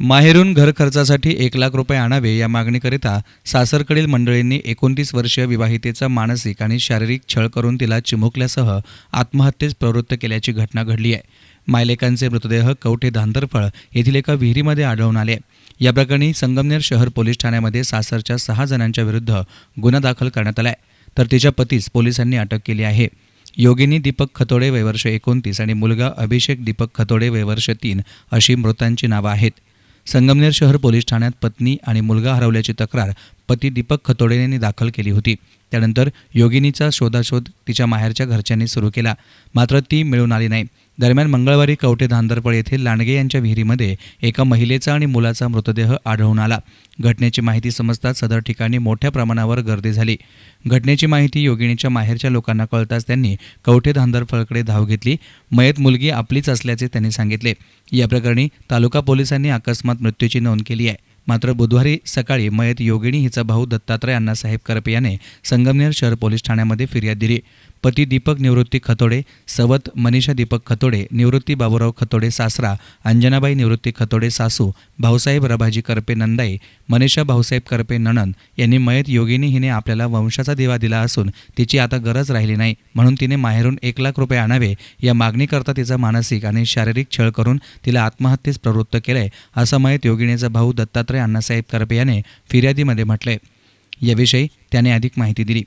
माहेरून घर खर्चासाठी एक लाख रुपये आणावे या मागणीकरिता सासरकडील मंडळींनी एकोणतीस वर्षीय विवाहितेचा मानसिक आणि शारीरिक छळ करून तिला चिमुकल्यासह आत्महत्येस प्रवृत्त केल्याची घटना घडली आहे. मायलेकांचे मृतदेह कवठे धांदरफळ येथील एका विहिरीमध्ये आढळून आले या प्रकरणी संगमनेर शहर पोलीस ठाण्यामध्ये सासरच्या सहा जणांच्या विरुद्ध गुन्हा दाखल करण्यात आला आहे. तर तिच्या पतीस पोलिसांनी अटक केली आहे. योगिनी दीपक खतोडे वयवर्ष एकोणतीस आणि मुलगा अभिषेक दीपक खतोडे वयवर्ष तीन अशी मृतांची नावं आहेत. संगमनेर शहर पोलीस ठाण्यात पत्नी आणि मुलगा हरवल्याची तक्रार पती दीपक खतोडे यांनी दाखल केली होती. त्यानंतर योगिनीचा शोधाशोध तिच्या माहेरच्या घरच्यांनी सुरू केला. मात्र ती मिळून आली नाही. दरम्यान मंगळवारी कवठे धांदरपळ येथील लांडगे यांच्या विहिरीमध्ये एका महिलेचा आणि मुलाचा मृतदेह आढळून आला. घटनेची माहिती समजताच सदर ठिकाणी मोठ्या प्रमाणावर गर्दी झाली. घटनेची माहिती योगिनीच्या माहेरच्या लोकांना कळताच त्यांनी कवठे धांदरफळकडे धाव घेतली. मयत मुलगी आपलीच असल्याचे त्यांनी सांगितले. या प्रकरणी तालुका पोलिसांनी अकस्मात मृत्यूची नोंद केली आहे. मात्र बुधवारी सकाळी मयत योगिनी हिचा भाऊ दत्तात्रय अण्णासाहेब करपे याने संगमनेर शहर पोलीस ठाण्यामध्ये फिर्याद दिली. पती दीपक निवृत्ती खतोडे सवत मनीषा दीपक खतोडे निवृत्ती बाबूराव खतोडे सासरा अंजनाबाई निवृत्ती खतोडे सासू भाऊसाहेब रभाजी करपे नंदाई मनीषा भाऊसाहेब करपे नणन यांनी मयत योगिनी हिने आपल्याला वंशाचा दिवा दिला असून तिची आता गरज राहिली नाही. म्हणून तिने माहेरून एक लाख रुपये आणावे या मागणीकरता तिचा मानसिक आणि शारीरिक छळ करून तिला आत्महत्येस प्रवृत्त केलंय असं मयत योगिनीचा भाऊ दत्तात्रय अण्णासाहेब करपे याने फिर्यादीमध्ये म्हटलंय. याविषयी त्याने अधिक माहिती दिली.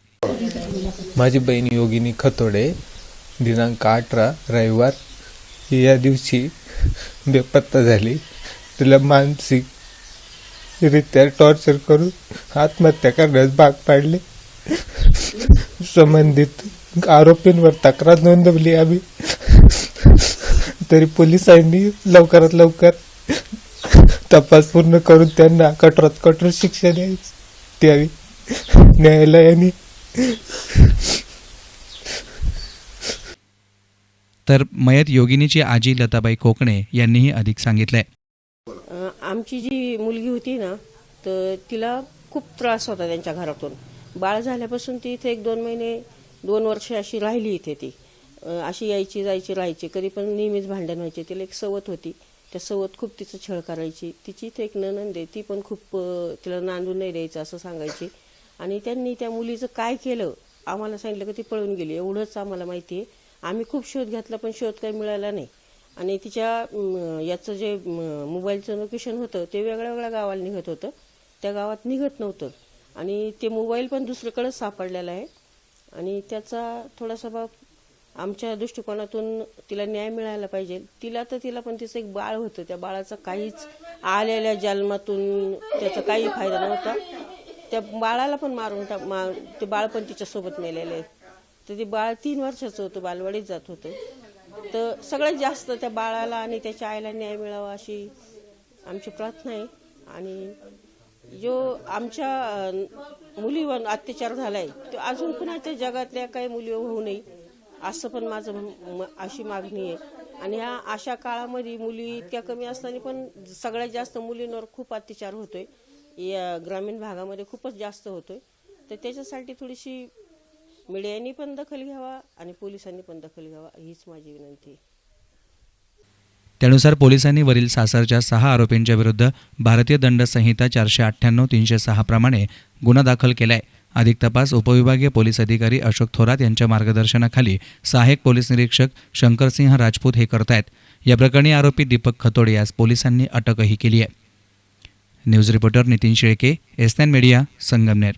माझी बहीण योगिनी खतोडे दिनांक अठरा रविवार या दिवशी बेपत्ता झाली. तिला मानसिकरित्या टॉर्चर करून आत्महत्या करण्यास भाग पाडले. संबंधित आरोपींवर तक्रार नोंदवली आम्ही. तरी पोलिसांनी लवकरात लवकर तपास पूर्ण करून त्यांना कठोरात कठोर शिक्षा द्यायची द्यावी. न्यायालयाने तर मयत योगिनीची आजी लताबाई कोकणे यांनीही अधिक सांगितलंय. आमची जी मुलगी होती ना तर तिला खूप त्रास होता त्यांच्या घरातून. बाळ झाल्यापासून ती इथे एक दोन महिने दोन वर्ष अशी राहिली इथे ती. अशी यायची जायची राहायची. कधी पण नेहमीच भांडण व्हायची. तिला एक सवत होती. त्या सवत खूप तिचं छळ करायची. तिची इथे एक ननंद आहे. ती पण खूप तिला नांदून नाही द्यायचं असं सांगायची. आणि त्यांनी त्या मुलीचं काय केलं आम्हाला सांगितलं की ती पळून गेली. एवढंच आम्हाला माहिती आहे. आम्ही खूप शोध घेतला पण शोध काही मिळाला नाही. आणि तिच्या याचं जे मोबाईलचं लोकेशन होतं ते वेगळ्या वेगळ्या गावाला निघत होतं. त्या गावात निघत नव्हतं. आणि ते मोबाईल पण दुसरीकडंच सापडलेला आहे. आणि त्याचा थोडासा बाब आमच्या दृष्टिकोनातून तिला न्याय मिळायला पाहिजे. तिला तर तिला पण तिचं एक बाळ होतं. त्या बाळाचं काहीच आलेल्या जन्मातून त्याचा काही फायदा नव्हता. त्या बाळाला पण मारून टाक मा ते बाळ पण तिच्यासोबत मेलेले आहे तर ते बाळ तीन वर्षाचं होतं बालवाडीत जात होतं. तर सगळ्यात जास्त त्या बाळाला आणि त्याच्या आईला न्याय मिळावा अशी आमची प्रार्थना आहे. आणि जो आमच्या मुलीवर अत्याचार झालाय तो अजून कुणाच्या जगातल्या काही मुली होऊ नये असं पण माझं म- अशी मागणी आहे. आणि ह्या अशा काळामध्ये मुली इतक्या कमी असताना पण सगळ्यात जास्त मुलींवर खूप अत्याचार होतोय. या ग्रामीण भागामध्ये खूपच जास्त होतोय. तर त्याच्यासाठी थोडीशी मीडियानी पण दखल घ्यावा आणि पोलिसांनी पण दखल घ्यावा हीच माझी विनंती आहे. त्यानुसार पोलिसांनी वरील सासरच्या सहा आरोपींच्या विरुद्ध भारतीय दंड संहिता चारशे अठ्ठ्याण्णव तीनशे सहा प्रमाणे गुन्हा दाखल केलाय. अधिक तपास उपविभागीय पोलीस अधिकारी अशोक थोरात यांच्या मार्गदर्शनाखाली सहाय्यक पोलीस निरीक्षक शंकरसिंह राजपूत हे करतायत. या प्रकरणी आरोपी दीपक खतोडे यास पोलिसांनी अटकही केली आहे. News reporter Nitin Shelke S media Sangamner.